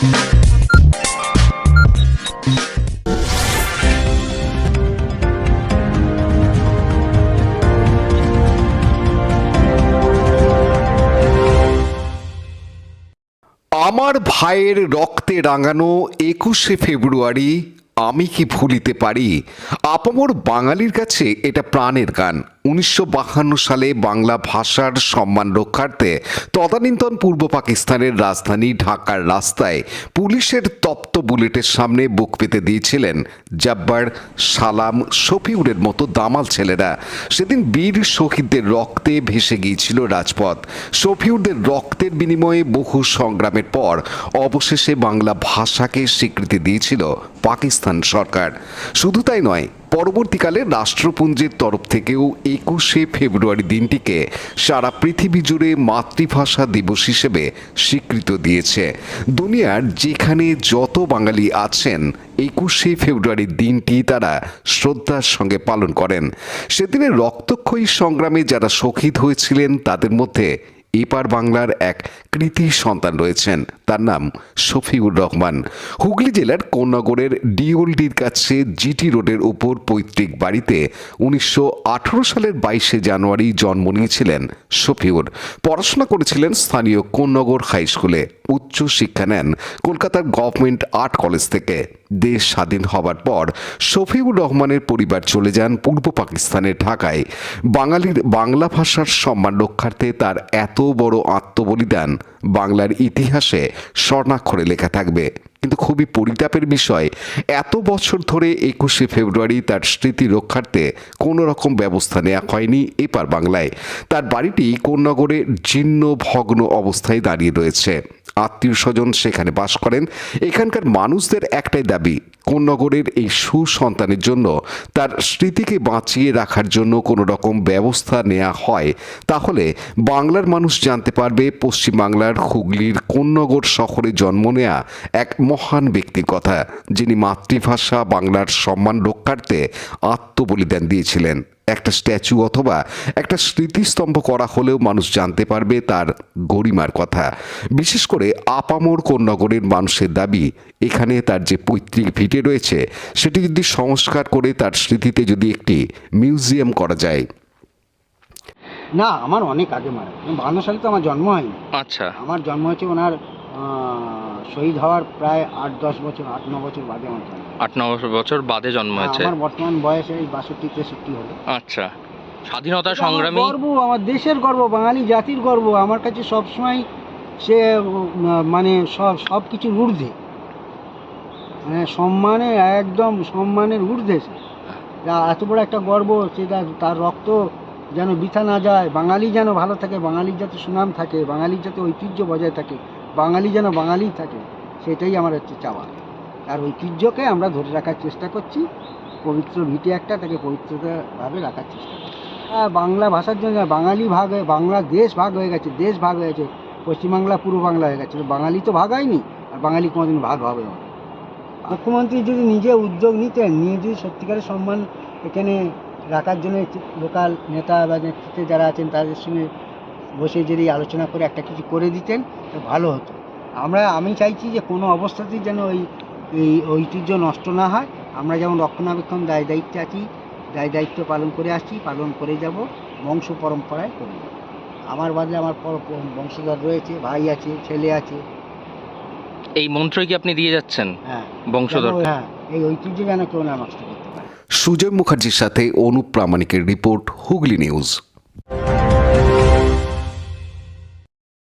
আমার ভাইয়ের রক্তে রাঙানো একুশে ফেব্রুয়ারি, আমি কি ভুলিতে পারি? আপামর বাঙালির কাছে এটা প্রাণের গান। উনিশশো সালে বাংলা ভাষার সম্মান রক্ষার্থে তদানীন্তন পূর্ব পাকিস্তানের রাজধানী ঢাকার রাস্তায় পুলিশের তপ্ত বুলেটের সামনে বুক পেতে দিয়েছিলেন জব্বার সালাম শফিউরের মতো দামাল ছেলেরা। সেদিন বীর শহীদদের রক্তে ভেসে গিয়েছিল রাজপথ। শফিউরদের রক্তের বিনিময়ে বহু সংগ্রামের পর অবশেষে বাংলা ভাষাকে স্বীকৃতি দিয়েছিল পাকিস্তান সরকার। শুধু তাই নয় পরবর্তীকালে রাষ্ট্রপুঞ্জের তরফ থেকেও একুশে ফেব্রুয়ারি দিনটিকে সারা পৃথিবী জুড়ে মাতৃভাষা দিবস হিসেবে স্বীকৃত দিয়েছে। দুনিয়ার যেখানে যত বাঙালি আছেন, একুশে ফেব্রুয়ারির দিনটি তারা শ্রদ্ধার সঙ্গে পালন করেন। সেদিনের রক্তক্ষয়ী সংগ্রামে যারা শহীদ হয়েছিলেন, তাদের মধ্যে এপার বাংলার এক কৃতি সন্তান রয়েছেন। তার নাম শফিউর রহমান। হুগলি জেলার কোন্নগরের ডিওলডির কাছে জিটি রোডের উপর পৈতৃক বাড়িতে উনিশশো আঠেরো সালের বাইশে জানুয়ারি জন্ম নিয়েছিলেন শফিউর। পড়াশোনা করেছিলেন স্থানীয় কোন্নগর হাই স্কুলে। উচ্চ শিক্ষা নেন কলকাতার গভর্নমেন্ট আর্ট কলেজ থেকে। দেশ স্বাধীন হবার পর শফিউর রহমানের পরিবার চলে যান পূর্ব পাকিস্তানের ঢাকায়। বাঙালির বাংলা ভাষার সম্মান রক্ষার্থে তার এত বড় আত্মবলিদান বাংলার ইতিহাসে স্বর্ণাক্ষরে লেখা থাকবে। কিন্তু খুবই পরিতাপের বিষয়, এত বছর ধরে একুশে ফেব্রুয়ারি তার স্মৃতি রক্ষার্থে কোনো রকম ব্যবস্থা নেওয়া হয়নি এপার বাংলায়। তার বাড়িটি কোন্নগরে জীর্ণ ভগ্ন অবস্থায় দাঁড়িয়ে রয়েছে। আত্মীয় স্বজন সেখানে বাস করেন। এখানকার মানুষদের একটাই দাবি, কোন্নগরের এই সুসন্তানের জন্য, তার স্মৃতিকে বাঁচিয়ে রাখার জন্য কোনো রকম ব্যবস্থা নেওয়া হয়। তাহলে বাংলার মানুষ জানতে পারবে, পশ্চিমবাংলার হুগলির কোন্নগর শহরে জন্ম নেয়া এক মহান ব্যক্তির কথা, যিনি মাতৃভাষা বাংলার সম্মান রক্ষার্থে আত্মবলিদান দিয়েছিলেন। একটা স্ট্যাচু অথবা একটা স্মৃতিস্তম্ভ করা হলেও মানুষ জানতে পারবে তার গরিমার কথা। বিশেষ করে আপামর কোন্নগরের মানুষের দাবি এখানে তার যে পৈতৃক ভিটে রয়েছে সেটি যদি সংস্কার করে তার স্মৃতিতে যদি একটি মিউজিয়াম করা যায়। না আমার অনেক আগে মারা বান্ন সালে তো আমার জন্ম হয়নি। আচ্ছা। আমার জন্ম হয়েছে ওনার শহীদ হওয়ার প্রায় আট দশ বছর আট ন বছর বাদে আমার জন্ম আট ন বছর বাদে জন্ম হয়েছে। আমার বর্তমান বয়স এই বাষট্টি তেষট্টি হলো। আচ্ছা। স্বাধীনতা সংগ্রামী গর্ব আমার দেশের গর্ব বাঙালি জাতির গর্ব। আমার কাছে সবসময় সে মানে সব সব কিছুর ঊর্ধ্বে। মানে সম্মানে একদম সম্মানের ঊর্ধ্বে সে। যা এত বড় একটা গর্ব সেটা তার রক্ত যেন বৃথা না যায়। বাঙালি যেন ভালো থাকে বাঙালির যাতে সুনাম থাকে বাঙালির যাতে ঐতিহ্য বজায় থাকে। বাঙালি যেন বাঙালি থাকে, সেটাই আমার হচ্ছে চাওয়া। আর ঐতিহ্যকে আমরা ধরে রাখার চেষ্টা করছি, পবিত্র ভিটে একটা তাকে পবিত্রভাবে রাখার চেষ্টা করছি। বাংলা ভাষার জন্য বাঙালি ভাগ হয়ে, বাংলা দেশ ভাগ হয়ে গেছে, দেশ ভাগ হয়ে গেছে, পশ্চিমবাংলা পূর্ব বাংলা হয়ে গেছে। বাঙালি তো ভাগ হয়নি, আর বাঙালি কোনোদিন ভাগ হবে না। মুখ্যমন্ত্রী যদি নিজে উদ্যোগ নিতেন, নিয়ে যদি সত্যিকারের সম্মান এখানে রাখার জন্য লোকাল নেতা বা নেতৃত্বে যারা আছেন, তাদের সঙ্গে বসে যদি আলোচনা করে একটা কিছু করে দিতেন তো ভালো হতো। আমরা আমি চাইছি যে কোনো অবস্থাতেই যেন ওই এই ঐতিহ্য নষ্ট না হয়। আমরা যেমন রক্ষণাবেক্ষণ দায় দায়িত্বে আছি দায় দায়িত্ব পালন করে আসছি পালন করে যাব বংশ পরম্পরায় করে যাব। আমার বাদে আমার বংশধর রয়েছে ভাই আছে ছেলে আছে। এই মন্ত্রই কি আপনি দিয়ে যাচ্ছেন? হ্যাঁ। বংশধর হ্যাঁ এই ঐতিহ্য যেন কেউ না নষ্ট করতে পারে। সুজয় মুখার্জির সাথে অনুপ প্রামাণিকের report Hooghly news.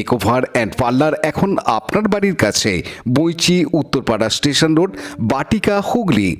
Makeover and parlour এখন আপনার বাড়ির কাছে বইচি উত্তরপাড়া স্টেশন রোড বাটিকা হুগলি।